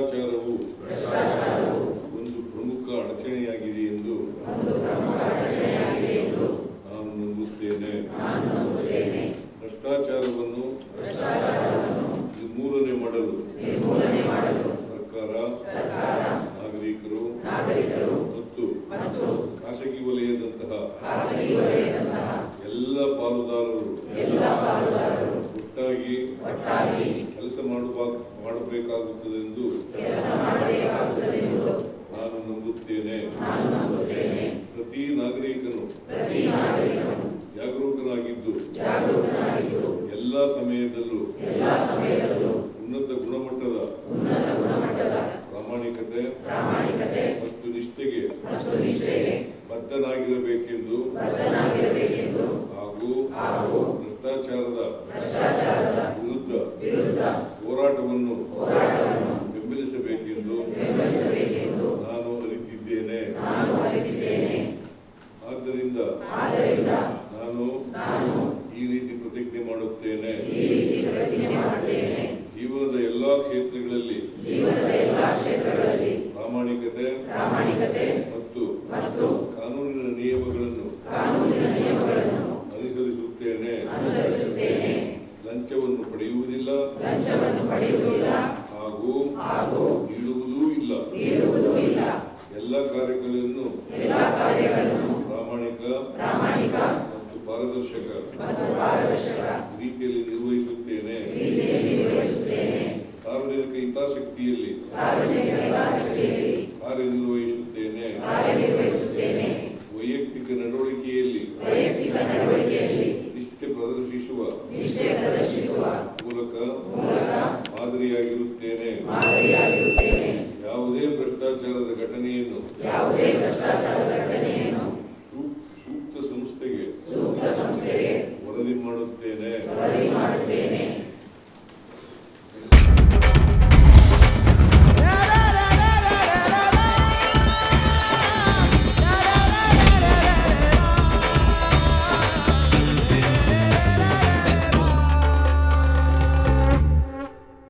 ಭ್ರಷ್ಟಾಚಾರವು ಒಂದು ಪ್ರಮುಖ ಅಡಚಣೆಯಾಗಿದೆ ಎಂದು ನಾನು ನಂಬುತ್ತೇನೆ. ಭ್ರಷ್ಟಾಚಾರವನ್ನು ನಿರ್ಮೂಲನೆ ಮಾಡಲು ಸರ್ಕಾರ, ನಾಗರಿಕರು ಮತ್ತು ಖಾಸಗಿ ವಲಯದಂತಹ ಎಲ್ಲ ಪಾಲುದಾರರು ಒಟ್ಟಾಗಿ ಕೆಲಸ ಮಾಡಬೇಕಾಗುತ್ತದೆ ಎಂದು ನಾನು ನಂಬುತ್ತೇನೆ. ಪ್ರತಿ ನಾಗರಿಕನು ಪ್ರತಿ ನಾಗರಿಕನು ಜಾಗರೂಕನಾಗಿದ್ದು ಜಾಗರೂಕನಾಗಿದ್ದು ಎಲ್ಲ ಸಮಯದಲ್ಲೂ ಎಲ್ಲ ಸಮಯದಲ್ಲೂ ಉನ್ನತ ಗುಣಮಟ್ಟದ ಉನ್ನತ ಗುಣಮಟ್ಟದ ಪ್ರಾಮಾಣಿಕತೆ ಪ್ರಾಮಾಣಿಕತೆ ಮತ್ತು ನಿಷ್ಠೆಗೆ ಮತ್ತು ನಿಷ್ಠೆಗೆ ಬದ್ಧನಾಗಿರಬೇಕೆಂದು ಹಾಗೂ ಭ್ರಷ್ಟಾಚಾರದ ಮಾಡುತ್ತೇನೆ. ಜೀವನದ ಎಲ್ಲಾ ಕ್ಷೇತ್ರಗಳಲ್ಲಿ. ಪ್ರಾಮಾಣಿಕತೆ. ಮತ್ತು ಕಾನೂನಿನ ನಿಯಮಗಳನ್ನು. ಅನುಸರಿಸುತ್ತೇನೆ. ಲಂಚವನ್ನು ಪಡೆಯುವುದಿಲ್ಲ. ಹಾಗೂ ನೀಡುವುದೂ ಇಲ್ಲ. ಎಲ್ಲ ಕಾರ್ಯಗಳನ್ನು ಪ್ರಾಮಾಣಿಕ ಪಾರದರ್ಶಕ. ರೀತಿಯಲ್ಲಿ ನಿರ್ವಹಿಸುತ್ತೇನೆ. ಸಾರ್ವಜನಿಕ ಹಿತಾಸಕ್ತಿಯಲ್ಲಿ. ಕಾರ್ಯನಿರ್ವಹಿಸುತ್ತೇನೆ. ವೈಯಕ್ತಿಕ ನಡವಳಿಕೆಯಲ್ಲಿ. ನಿಷ್ಠೆ ಪ್ರದರ್ಶಿಸುವ. ಮೂಲಕ ಮಾದರಿಯಾಗಿರುತ್ತೇನೆ. ಮಾದರಿಯಾಗಿರುತ್ತೇನೆ. ಯಾವುದೇ ಭ್ರಷ್ಟಾಚಾರದ ಘಟನೆಯನ್ನು. ಯಾವುದೇ ಭ್ರಷ್ಟಾಚಾರದ ಘಟನೆಯನ್ನು ಮಾಡುತ್ತೇನೆ.